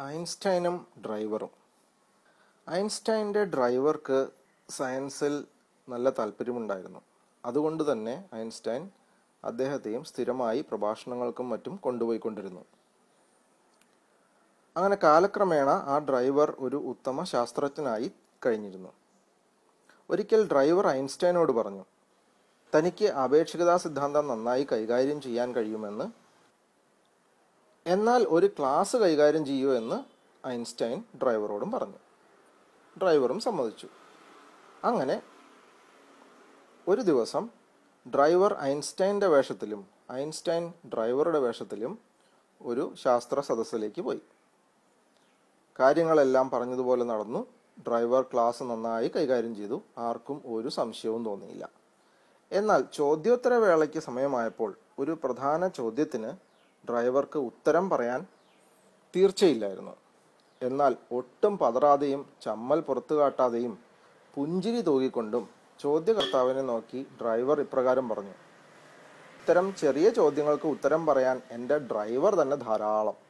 ഐൻസ്റ്റൈനും ഡ്രൈവറും. ഐൻസ്റ്റൈന്റെ ഡ്രൈവർക്ക് സയൻസിൽ നല്ല താല്പര്യമുണ്ടായിരുന്നു. അതുകൊണ്ട് തന്നെ ഐൻസ്റ്റൈൻ അദ്ദേഹത്തെയും സ്ഥിരമായി പ്രഭാഷണങ്ങൾക്കും മറ്റും കൊണ്ടുപോയിക്കൊണ്ടിരുന്നു. അങ്ങനെ കാലക്രമേണ ആ ഡ്രൈവർ ഒരു ഉത്തമ ശാസ്ത്രജ്ഞനായി കഴിഞ്ഞിരുന്നു. ഒരിക്കൽ ഡ്രൈവർ ഐൻസ്റ്റൈനോട് പറഞ്ഞു തനിക്ക് ആപേക്ഷികതാ സിദ്ധാന്തം നന്നായി കൈകാര്യം ചെയ്യാൻ കഴിയുമെന്ന് എന്നാൽ ഒരു ക്ലാസ് കൈകാര്യം ചെയ്യൂ എന്ന് ഐൻസ്റ്റൈൻ ഡ്രൈവറോടും പറഞ്ഞു. ഡ്രൈവറും സമ്മതിച്ചു. അങ്ങനെ ഒരു ദിവസം ഡ്രൈവർ ഐൻസ്റ്റൈന്റെ വേഷത്തിലും ഐൻസ്റ്റൈൻ ഡ്രൈവറുടെ വേഷത്തിലും ഒരു ശാസ്ത്ര സദസ്സിലേക്ക് പോയി. കാര്യങ്ങളെല്ലാം പറഞ്ഞതുപോലെ നടന്നു. ഡ്രൈവർ ക്ലാസ് നന്നായി കൈകാര്യം ചെയ്തു. ആർക്കും ഒരു സംശയവും തോന്നിയില്ല. എന്നാൽ ചോദ്യോത്തരവേളയ്ക്ക് സമയമായപ്പോൾ ഒരു പ്രധാന ചോദ്യത്തിന് ഡ്രൈവർക്ക് ഉത്തരം പറയാൻ തീർച്ചയില്ലായിരുന്നു. എന്നാൽ ഒട്ടും പതറാതെയും ചമ്മൽ പുറത്തു കാട്ടാതെയും പുഞ്ചിരി തൂകിക്കൊണ്ടും ചോദ്യകർത്താവിനെ നോക്കി ഡ്രൈവർ ഇപ്രകാരം പറഞ്ഞു. ഇത്തരം ചെറിയ ചോദ്യങ്ങൾക്ക് ഉത്തരം പറയാൻ എന്റെ ഡ്രൈവർ തന്നെ ധാരാളം.